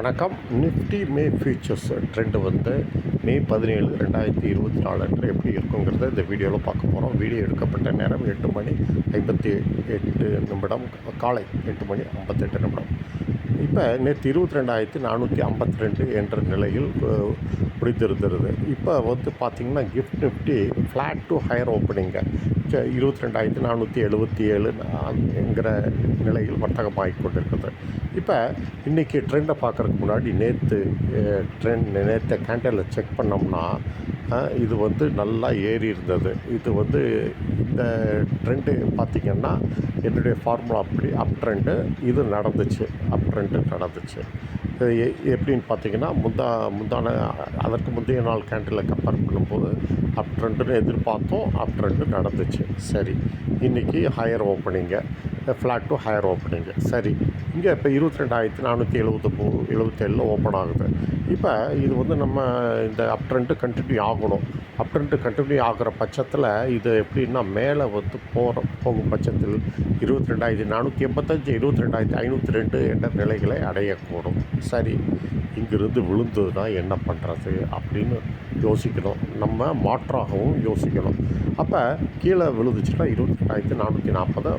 வணக்கம். நிஃப்டி மே features trend வந்து மே பதினேழு ரெண்டாயிரத்தி இருபத்தி நாலு அன்று எப்படி இருக்குங்கிறத இந்த வீடியோவில் பார்க்க போகிறோம் வீடியோ எடுக்கப்பட்ட நேரம் எட்டு மணி ஐம்பத்தி எட்டு நிமிடம் காலை எட்டு மணி ஐம்பத்தெட்டு நிமிடம். இப்போ நேற்று இருபத்தி ரெண்டாயிரத்தி நானூற்றி ஐம்பத்தி ரெண்டு என்ற நிலையில் அஹ், முடிந்திருந்தது. இப்போ வந்து பார்த்திங்கன்னா gift nifty flat to higher ஓப்பனிங்க இருபத்தி ரெண்டாயிரத்தி நானூற்றி எழுபத்தி ஏழு என்கிற நிலையில் வர்த்தகமாகிக் கொண்டிருக்குது இப்போ இன்றைக்கி ட்ரெண்டை பார்க்குறதுக்கு முன்னாடி நேற்று ட்ரெண்ட் நேற்று கேண்டலில் செக் பண்ணோம்னா இது வந்து நல்லா ஏறி இருந்தது. இது வந்து இந்த ட்ரெண்டு பார்த்திங்கன்னா என்னுடைய ஃபார்முலா அப்படி அப் ட்ரெண்டு இது நடந்துச்சு. அப் ட்ரெண்டு நடந்துச்சு. எ- எப்படின்னு பார்த்தீங்கன்னா முந்தா முந்தான அதற்கு முந்தைய நாள் கேண்டில் கம்பேர் பண்ணும்போது அப் ட்ரெண்டுன்னு எதிர்பார்த்தோம் அப் ட்ரெண்டு நடந்துச்சு. சரி. இன்றைக்கி ஹையர் ஓப்பனிங்க ஃப்ளாட் டு ஹையர் ஓப்பனிங்கு சரி இங்கே இப்போ இருபத்தி ரெண்டாயிரத்தி நானூற்றி எழுபத்து மூ எழுபத்தேழில் ஓப்பன் ஆகுது. இப்போ இது வந்து நம்ம இந்த அப் ட்ரெண்டு கண்டினியூ ஆகணும். அப் ட்ரெண்டு கண்டினியூ ஆகிற பட்சத்தில் இது எப்படின்னா மேலே வந்து போகிற போகும் பட்சத்தில் இருபத்தி ரெண்டாயிரத்தி நானூற்றி எண்பத்தஞ்சு இருபத்தி ரெண்டாயிரத்தி ஐநூற்றி ரெண்டு என்ற நிலைகளை அடையக்கூடும். சரி இங்கிருந்து விழுந்ததுன்னா என்ன பண்ணுறது அப்படின்னு யோசிக்கணும். நம்ம மாற்றாகவும் யோசிக்கணும். அப்போ கீழே விழுந்துச்சுன்னா இருபத்தி ரெண்டாயிரத்தி நானூற்றி நாற்பதை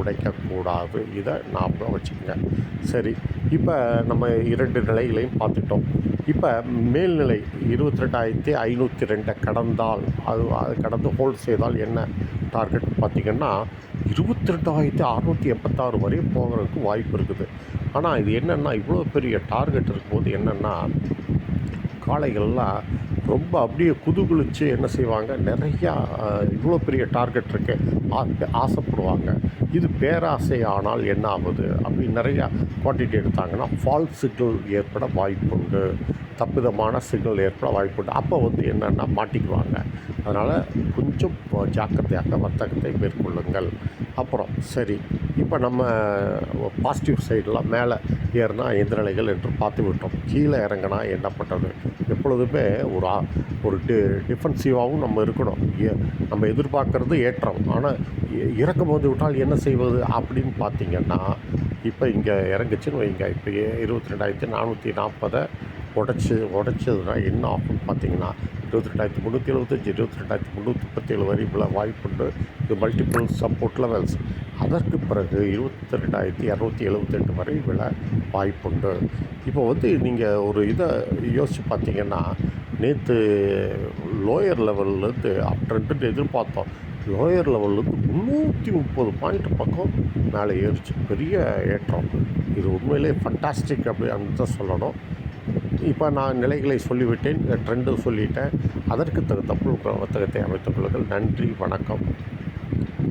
உடைக்கக்கூடாது. இதை ஞாபகம் வச்சுக்கோங்க. சரி இப்போ நம்ம இரண்டு நிலைகளையும் பார்த்துட்டோம். இப்போ மேல்நிலை இருபத்தி ரெண்டாயிரத்தி ஐநூற்றி ரெண்டை கடந்தால் அது அது கடந்து ஹோல்ட் செய்தால் என்ன டார்கெட் பார்த்திங்கன்னா இருபத்தி ரெண்டாயிரத்தி அறநூற்றி எண்பத்தாறு வரை போகிறதுக்கு வாய்ப்பு இருக்குது. ஆனால் இது என்னென்னா இவ்வளோ பெரிய டார்கெட் இருக்கும்போது என்னென்னா காளைகள்லாம் ரொம்ப அப்படியே குதுகுளிச்சு என்ன செய்வாங்க? நிறையா இவ்வளோ பெரிய டார்கெட் இருக்கு. ஆசைப்படுவாங்க. இது பேராசை ஆனால் என்ன ஆகுது அப்படி நிறையா குவான்டிட்டி எடுத்தாங்கன்னா ஃபால்ஸ் சிக்னல் ஏற்பட வாய்ப்புண்டு. தப்பிதமான சிக்னல் ஏற்பட வாய்ப்புண்டு. அப்போ வந்து என்னென்னா மாட்டிக்குவாங்க. அதனால் கொஞ்சம் ஜாக்கிரதையாக வர்த்தகத்தை மேற்கொள்ளுங்கள். அப்புறம் சரி இப்போ நம்ம பாசிட்டிவ் சைடெலாம் மேலே ஏறினா எந்த நிலைகள் என்று பார்த்து விட்டோம். கீழே இறங்கினா என்ன பண்ணுறது எப்பொழுதுமே ஒரு ஒரு டி டிஃபென்சிவாகவும் நம்ம இருக்கணும். ஏ- நம்ம எதிர்பார்க்கறது ஏற்றம். ஆனால் இ- போது விட்டால் என்ன செய்வது அப்படின்னு பார்த்தீங்கன்னா இப்போ இங்கே இறங்குச்சுன்னு வைங்க. இப்போ இருபத்தி ரெண்டாயிரத்தி நானூற்றி நாற்பதை உடச்சி உடச்சதுனா என்ன ஆகும்னு பார்த்தீங்கன்னா இருபத்தி ரெண்டாயிரத்தி முந்நூற்றி எழுபத்தஞ்சி இருபத்தி ரெண்டாயிரத்தி முந்நூற்றி முப்பத்தேழு வரை இவ்வளோ வாய்ப்புண்டு. இது மல்டிபிள் சப்போர்ட் லெவல்ஸ் அதற்கு பிறகு இருபத்தி ரெண்டாயிரத்தி இரநூத்தி எழுபத்தெட்டு வரை விழ வாய்ப்புண்டு. இப்போ வந்து நீங்கள் ஒரு இதை யோசித்து பார்த்தீங்கன்னா நேற்று லோயர் லெவல்லேருந்து அப்ட்ரெண்ட்டு எதிர்பார்த்தோம். லோயர் லெவல்லேருந்து முந்நூற்றி முப்பது பாயிண்ட் பக்கம் மேலே ஏறிச்சு. பெரிய ஏற்றம். இது உண்மையிலே ஃபண்டாஸ்டிக் அப்படின்னு தான் சொல்லணும். இப்போ நான் நிலைகளை சொல்லிவிட்டேன் ட்ரெண்டு சொல்லிட்டேன். அதற்கு தகுந்த வர்த்தகத்தை அமைத்துக் கொள்ளுங்கள். நன்றி வணக்கம்.